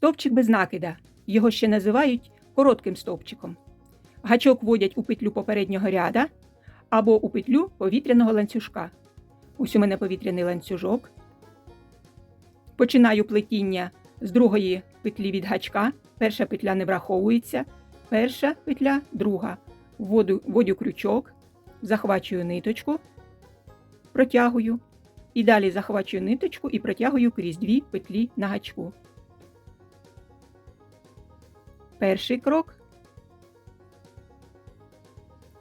Стовпчик без накида. Його ще називають коротким стовпчиком. Гачок вводять у петлю попереднього ряда або у петлю повітряного ланцюжка. Ось у мене повітряний ланцюжок. Починаю плетіння з другої петлі від гачка. Перша петля не враховується. Перша петля, друга. Вводу, вводю крючок, захвачую ниточку, протягую. І далі захвачую ниточку і протягую крізь дві петлі на гачку. Перший крок,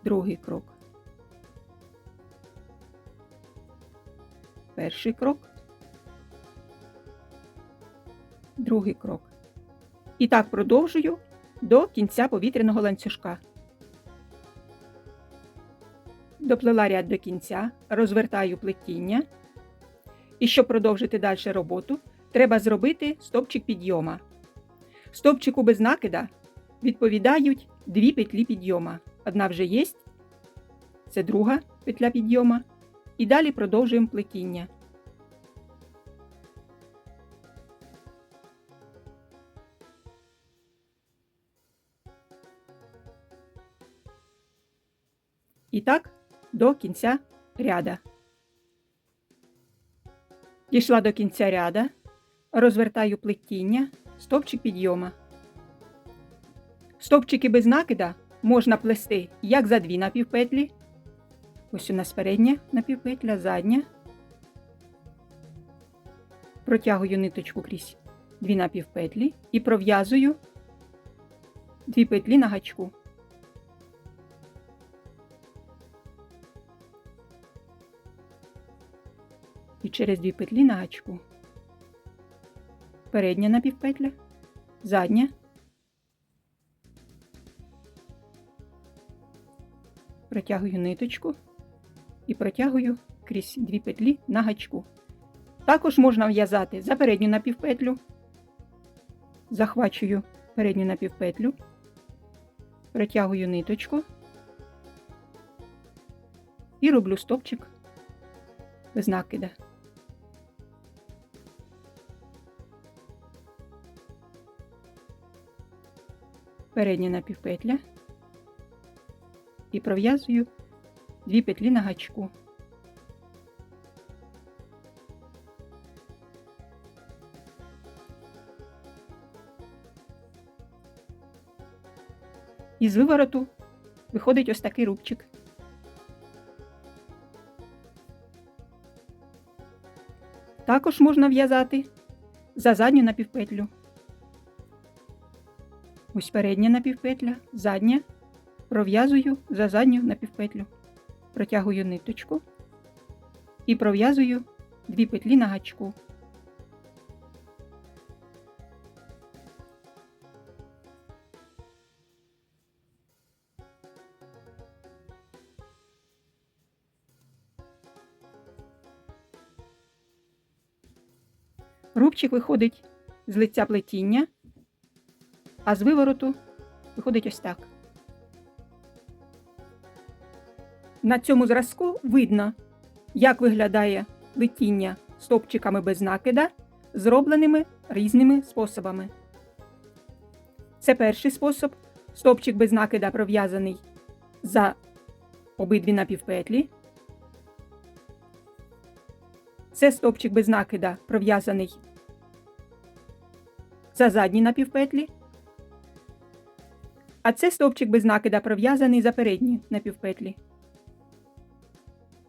другий крок. Перший крок, другий крок. І так продовжую до кінця повітряного ланцюжка. Доплела ряд до кінця, розвертаю плетіння. І щоб продовжити далі роботу, треба зробити стопчик підйома. Стопчику без накида відповідають дві петлі підйома. Одна вже є, це друга петля підйома. І далі продовжуємо плетіння. І так до кінця ряда. Дійшла до кінця ряда, розвертаю плетіння, стовпчик підйома. Стовпчики без накида можна плести як за дві напівпетлі. Ось у нас передня напівпетля, задня. Протягую ниточку крізь дві напівпетлі і пров'язую дві петлі на гачку. і через дві петлі на гачку. Передня напівпетля, задня, протягую ниточку і протягую крізь дві петлі на гачку. Також можна в'язати за передню напівпетлю, захвачую передню напівпетлю, протягую ниточку і роблю стопчик без накида. Передня напівпетля і пров'язую дві петлі на гачку. Із вивороту виходить ось такий рубчик. Також можна в'язати за задню напівпетлю. Ось передня напівпетля, задня, пров'язую за задню напівпетлю, протягую ниточку. І пров'язую дві петлі на гачку. Рубчик виходить з лиця плетіння а з вивороту виходить ось так. На цьому зразку видно, як виглядає плетіння стопчиками без накида, зробленими різними способами. Це перший спосіб. Стопчик без накида пров'язаний за обидві напівпетлі. Це стопчик без накида пров'язаний за задні напівпетлі. А це стовпчик без накида пров'язаний за передні напівпетлі.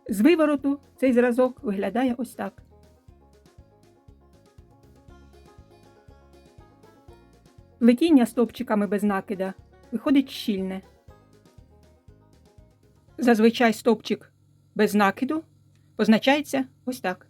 З вивороту цей зразок виглядає ось так. Плетіння стовпчиками без накида виходить щільне. Зазвичай стовпчик без накиду позначається ось так.